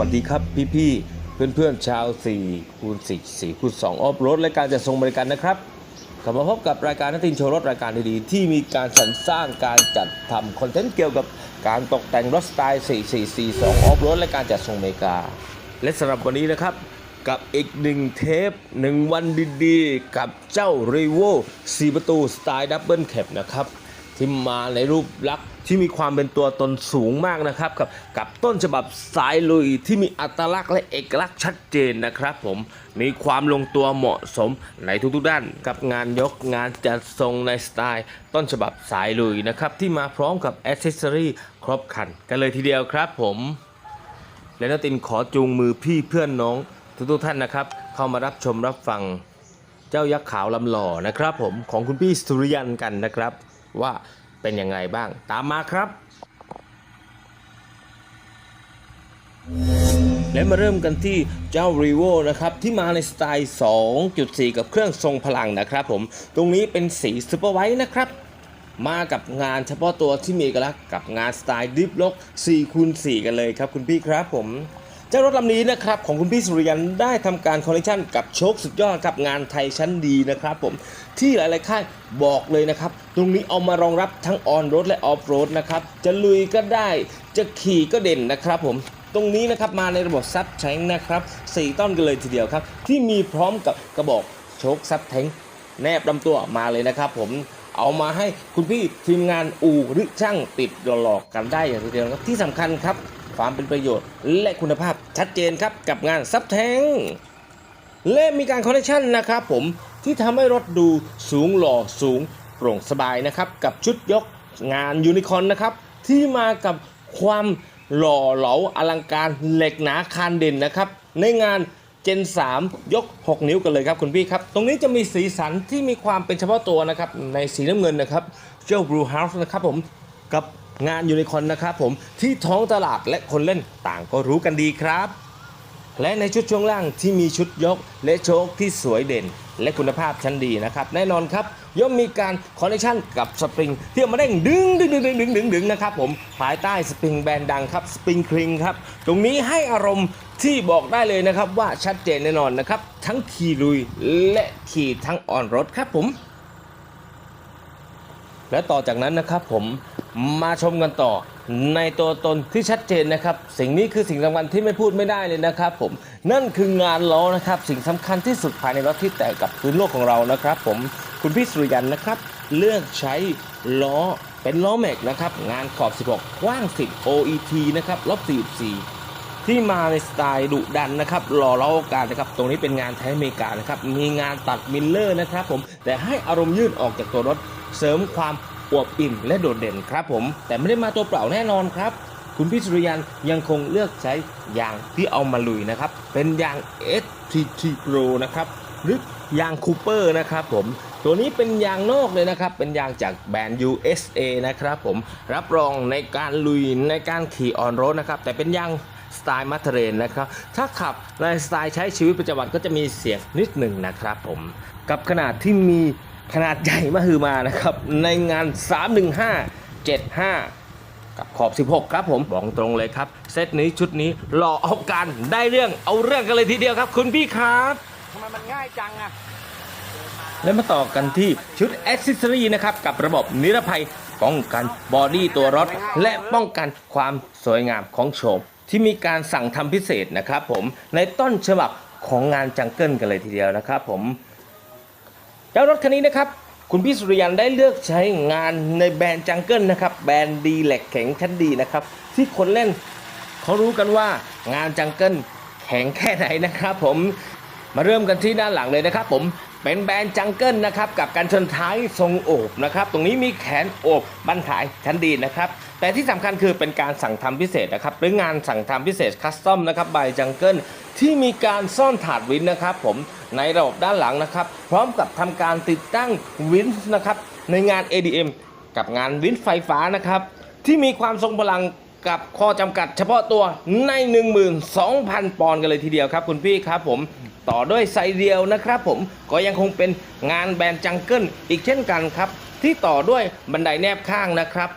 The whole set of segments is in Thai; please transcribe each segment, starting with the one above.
วัสดีครับพี่ๆเพื่อนๆชาว4คูณ4 4คูณ2ออฟโรดและการจะส่งบริการนะครับกลับมาพบกับรายการนักตินโชว์รถรายการดีๆที่มีการสรรสร้างการจัดทำคอนเทนต์เกี่ยวกับการตกแต่งรถสไตล์ 4442 ออฟโรดและการจัดส่งอเมริกา และสำหรับวันนี้นะครับกับอีกหนึ่งเทปหนึ่งวันดีๆ กับเจ้า r e v o 4 ประตูสไตล์ดับเบิลแคปนะครับ ที่มาในรูปลักษณ์ที่มีความเป็นตัวตนสูงมากนะครับกับกับต้นฉบับสายลุยที่มีอัตลักษณ์และเอกลักษณ์ชัดเจนนะครับผมมีความลงตัวเหมาะสมในทุกๆด้าน กับงานยกงานจัดทรงในสไตล์ต้นฉบับสายลุยนะครับที่มาพร้อมกับอ c เซสซอรีครบคันกันเลยทีเดียวครับผม และนตินขอจูงมือพี่เพื่อนน้องทุกๆท่านนะครับ เข้ามารับชมรับฟังเจ้ายักษ์ขาวลำหล่อนะครับผมของคุณพี่สุริยันกันนะครับ ว่าเป็นยังไงบ้าง ตามมาครับ และมาเริ่มกันที่เจ้า r e v o นะครับ ที่มาในสไตล์ 2.4 กับเครื่องทรงพลังนะครับผม ตรงนี้เป็นสีซูเปอร์ไวท์นะครับมากับงานเฉพาะตัวที่มีเอกลักษณ์กับงานสไตล์ดิฟล็อก4คูณ4กันเลยครับคุณพี่ครับผม เจ้ารถลำนี้นะครับของคุณพี่สุริยันได้ทำการคอลเลคชันกับโชคสุดยอดกับงานไทยชั้นดีนะครับผมที่หลายๆค่ายบอกเลยนะครับ ตรงนี้เอามารองรับทั้งออนโรดและออฟโรดนะครับจะลุยก็ได้จะขี่ก็เด่นนะครับผมตรงนี้นะครับมาในระบบซับแทงนะครับ4ต้นกันเลยทีเดียวครับ ที่มีพร้อมกับกระบอกโชคซับแทงแนบลำตัวมาเลยนะครับผมเอามาให้คุณพี่ทีมงานอู่หรือช่างติดหลอกๆกันได้อย่างทีเดียวครับที่สำคัญครับ ความเป็นประโยชน์ และคุณภาพชัดเจนครับกับงานซับแทงและมีการคอนเนคชั่นนะครับผมที่ทำให้รถดูสูงหล่อสูงโปร่งสบายนะครับ กับชุดยกงานยูนิคอนนะครับ ที่มากับความหล่อเหลาอลังการเหล็กหนาคานเด่นนะครับ ในงานเจน 3 ยก 6 นิ้วกันเลยครับคุณพี่ครับ ตรงนี้จะมีสีสันที่มีความเป็นเฉพาะตัวนะครับ ในสีน้ำเงินนะครับเจ้า Blue House นะครับผมกับ งานยูนิคอนนะครับผมที่ท้องตลาดและคนเล่นต่างก็รู้กันดีครับ และในชุดช่วงล่างที่มีชุดยกและโชคที่สวยเด่น และคุณภาพชั้นดีนะครับ แน่นอนครับย่อมมีการคอนเนคชั่นกับสปริงที่มาเด้งดึงดึงดึงดึงดึงดึงดึงนะครับผมภายใต้สปริงแบรนด์ดังครับสปริงคริงครับ ตรงนี้ให้อารมณ์ที่บอกได้เลยนะครับว่าชัดเจนแน่นอนนะครับ ทั้งขี่ลุยและขี่ทั้งออนรถครับผม และต่อจากนั้นนะครับผม มาชมกันต่อในตัวตนที่ชัดเจนนะครับ สิ่งนี้คือสิ่งสำคัญที่ไม่พูดไม่ได้เลยนะครับผมนั่นคืองานล้อนะครับ สิ่งสำคัญที่สุดภายในรถที่แตกกับพื้นโลกของเรานะครับ ผมคุณพี่สุริยันนะครับ เลือกใช้ล้อเป็นล้อแม็กนะครับ งานขอบ 16กว้าง 10 OET นะครับลบ44 ที่มาในสไตล์ดุดันนะครับหล่อเล้าการนะครับ ตรงนี้เป็นงานไทยอเมริกานะครับ มีงานตัดมิลเลอร์นะครับผมแต่ให้อารมณ์ยืดออกจากตัวรถเสริมความ อวบอิ่มและโดดเด่นครับผม แต่ไม่ได้มาตัวเปล่าแน่นอนครับ คุณพี่สุริยันยังคงเลือกใช้ยางที่เอามาลุยนะครับ เป็นยาง STT Pro นะครับหรือยางคูเปอร์นะครับผมตัวนี้เป็นยางนอกเลยนะครับ เป็นยางจากแบรนด์ USA นะครับผมรับรองในการลุยในการขี่ออนโรดนะครับ แต่เป็นยางสไตล์มาเทเรนนะครับ ถ้าขับในสไตล์ใช้ชีวิตประจำวันก็จะมีเสียงนิดหนึ่งนะครับผม กับขนาดที่มี ขนาดใหญ่มาฮือมานะครับ ในงาน 315 75 กับขอบ 16 ครับผมบอกตรงเลยครับ เซตนี้ชุดนี้หล่อเอากันได้เรื่องเอาเรื่องกันเลยทีเดียวครับ คุณพี่ครับทำไมมันง่ายจังอะและมาต่อกันที่ชุด a อ c เซ s รีนะครับ กับระบบนิรภัยป้องกันบอดี้ตัวรถ และป้องกันความสวยงามของโฉมที่มีการสั่งทำพิเศษนะครับผมในต้นฉบับของงานจังเกิลกันเลยทีเดียวนะครับผม เจ้ารถคันนี้นะครับ คุณพี่สุริยันได้เลือกใช้งานในแบรนด์จังเกิลนะครับ แบรนด์ดีแหลกแข็งชั้นดีนะครับ ที่คนเล่นเขารู้กันว่างานจังเกิลแข็งแค่ไหนนะครับ ผมมาเริ่มกันที่ด้านหลังเลยนะครับ ผมเป็นแบรนด์จังเกิลนะครับกับการชนท้ายทรงโอบนะครับ ตรงนี้มีแขนโอบบั้นท้ายชั้นดีนะครับ แต่ที่สำคัญคือเป็นการสั่งทำพิเศษนะครับหรืองานสั่งทำพิเศษคัสตอมนะครับบายจังเกิลที่มีการซ่อนถาดวินนะครับผมในระบบด้านหลังนะครับ พร้อมกับทำการติดตั้งวินนะครับในงาน ADM กับงานวินไฟฟ้านะครับที่มีความทรงพลังกับข้อจำกัดเฉพาะตัวใน 12,000 ปอนด์กันเลยทีเดียวครับ คุณพี่ครับผมต่อด้วยไซเดียวนะครับผมก็ยังคงเป็นงานแบรนด์จังเกิลอีกเช่นกันครับ ที่ต่อด้วยบันไดแนบข้างนะครับ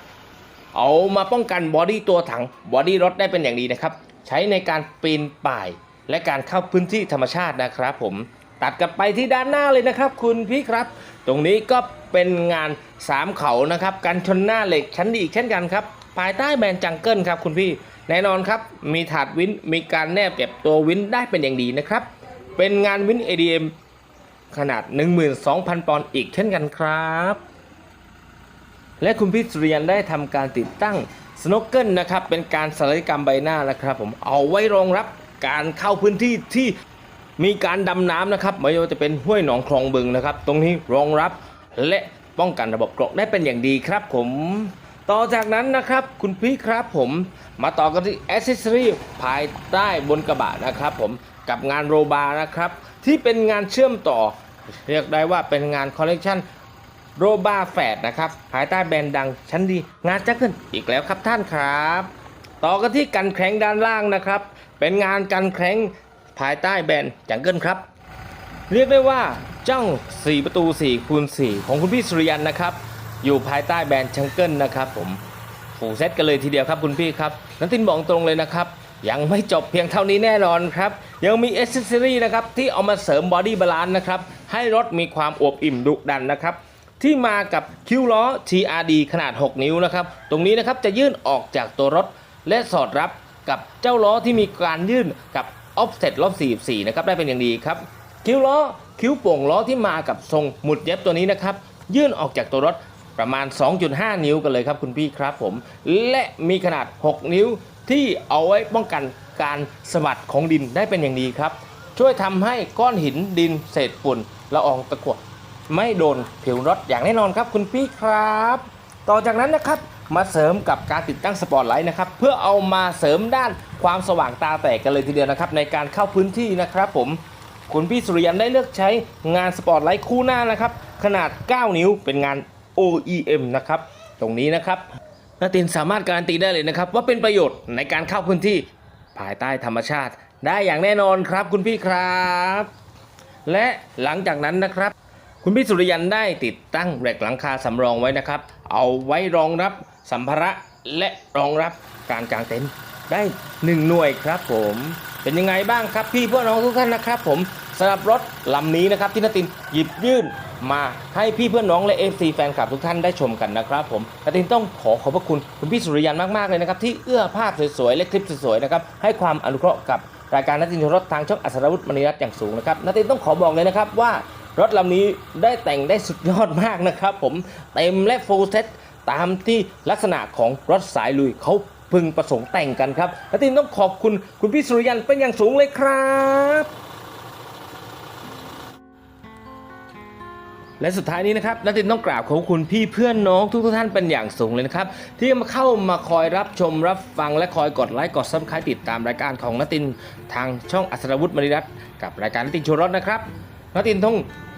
เอามาป้องกันบอดี้ตัวถังบอดี้รถได้เป็นอย่างดีนะครับ ใช้ในการปีนป่ายและการเข้าพื้นที่ธรรมชาตินะครับผมตัดกลับไปที่ด้านหน้าเลยนะครับ คุณพี่ครับ ตรงนี้ก็เป็นงานสามเขานะครับกันชนหน้าเหล็กชั้นดีอีกเช่นกันครับภายใต้แบรนด์จังเกิลครับคุณพี่แน่นอนครับ มีถาดวินมีการแนบเก็บตัววินได้เป็นอย่างดีนะครับ เป็นงานวิน ADM ขนาด 12,000 ปอนด์อีกเช่นกันครับ และคุณพี่สุริยันได้ทำการติดตั้งสโนว์เกิลนะครับเป็นการศัลยกรรมใบหน้านะครับผมเอาไว้รองรับการเข้าพื้นที่ที่มีการดำน้ำนะครับไม่ว่าจะเป็นห้วยหนองคลองบึงนะครับ ตรงนี้รองรับและป้องกันระบบกราะได้เป็นอย่างดีครับผม ต่อจากนั้นนะครับคุณพี่ครับผมมาต่อกันที่อ c เซสซอรีภายใต้บนกระบะนะครับผมกับงานโรบานะครับ ที่เป็นงานเชื่อมต่อ เรียกได้ว่าเป็นงานคอลเลกชัน โรบาแฟดนะครับ ภายใต้แบรนด์ดังชั้นดีงานจักเกิลอีกแล้วครับท่านครับ ต่อกันที่กันแข้งด้านล่างนะครับ เป็นงานกันแข้งภายใต้แบรนด์จังเกิลครับ เรียกได้ว่าเจ้า4 ประตู4คูณ4ของคุณพี่สุริยันนะครับ อยู่ภายใต้แบรนด์จังเกิลนะครับผมฟูเซตกันเลยทีเดียวครับคุณพี่ครับนันตินบอกตรงเลยนะครับยังไม่จบเพียงเท่านี้แน่นอนครับ ยังมีเอเซสซอรี่นะครับที่เอามาเสริมบอดี้บาลานซ์นะครับให้รถมีความอวบอิ่มดุดันนะครับ ที่มากับคิ้วล้อ TRD ขนาด 6 นิ้วนะครับ ตรงนี้นะครับจะยื่นออกจากตัวรถ และสอดรับกับเจ้าล้อที่มีการยื่นกับ offset รอบ44นะครับได้เป็นอย่างดีครับ คิ้วล้อคิ้วโป่งล้อที่มากับทรงหมุดเย็บตัวนี้นะครับ ยื่นออกจากตัวรถประมาณ 2.5 นิ้วกันเลยครับคุณพี่ครับผม และมีขนาด 6 นิ้วที่เอาไว้ป้องกันการสะบัดของดินได้เป็นอย่างดีครับ ช่วยทำให้ก้อนหินดินเศษฝุ่นละอองตะกั่ว ไม่โดนผิวรถอย่างแน่นอนครับคุณพี่ครับ ต่อจากนั้นนะครับมาเสริมกับการติดตั้งสปอตไลท์นะครับเพื่อเอามาเสริมด้านความสว่างตาแตกกันเลยทีเดียวนะครับในการเข้าพื้นที่นะครับผมคุณพี่สุริยันได้เลือกใช้งานสปอตไลท์คู่หน้านะครับขนาด 9 นิ้วเป็นงาน OEM นะครับตรงนี้นะครับนาตินสามารถการันตีได้เลยนะครับว่าเป็นประโยชน์ในการเข้าพื้นที่ภายใต้ธรรมชาติ ได้อย่างแน่นอนครับคุณพี่ครับ และหลังจากนั้นนะครับ คุณพี่สุริยันได้ติดตั้งแรกหลังคาสำรองไว้นะครับ เอาไว้รองรับสัมภาระและรองรับการกางเต็นท์ได้หนึ่งหน่วยครับผม เป็นยังไงบ้างครับพี่เพื่อนน้องทุกท่านนะครับ ผมสำหรับรถลำนี้นะครับที่นตินหยิบยื่นมาให้พี่เพื่อนน้องและเอฟซีแฟนคลับทุกท่านได้ชมกันนะครับผมนตินต้องขอขอบพระคุณคุณพี่สุริยันมากๆเลยนะครับที่เอื้อภาพสวยๆและคลิปสวยๆนะครับให้ความอนุเคราะห์กับรายการนตินรถทางช่องอัศรวุฒิมณีรัตน์อย่างสูงนะครับนตินต้องขอบอกเลยนะครับว่า รถลำนี้ได้แต่งได้สุดยอดมากนะครับผมเต็มและฟูลเซ็ตตามที่ลักษณะของรถสายลุยเขาพึงประสงค์แต่งกันครับและทีมต้องขอบคุณคุณพี่สุริยันเป็นอย่างสูงเลยครับและสุดท้ายนี้นะครับนัตินต้องกราบขอบคุณพี่เพื่อนน้องทุกๆท่านเป็นอย่างสูงเลยนะครับ ที่มาเข้ามาคอยรับชมรับฟังและคอยกดไลค์กดซับสไครต์ติดตามรายการของนัตินทางช่องอัศรวุฒิมณีรัตน์กับรายการนัตินโชว์รถนะครับ นัตินต้อง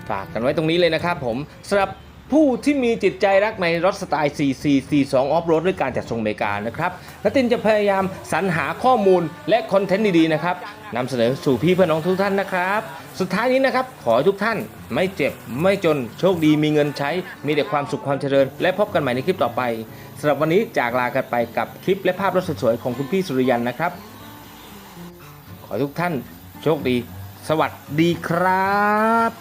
ฝากกันไว้ตรงนี้เลยนะครับผมสำหรับผู้ที่มีจิตใจรักในรถสไตล์ 4442ออฟโรดด้วยการจัดทรงอเมริกานะครับนัตินจะพยายามสรรหาข้อมูลและคอนเทนต์ดีๆนะครับนำเสนอสู่พี่เพื่อนน้องทุกท่านนะครับ สุดท้ายนี้นะครับ ขอให้ทุกท่านไม่เจ็บไม่จนโชคดีมีเงินใช้ มีแต่ความสุขความเจริญ และพบกันใหม่ในคลิปต่อไปสำหรับวันนี้จากลากันไปกับคลิปและภาพรถสวยๆของคุณพี่สุริยันนะครับ ขอทุกท่านโชคดี สวัสดีครับ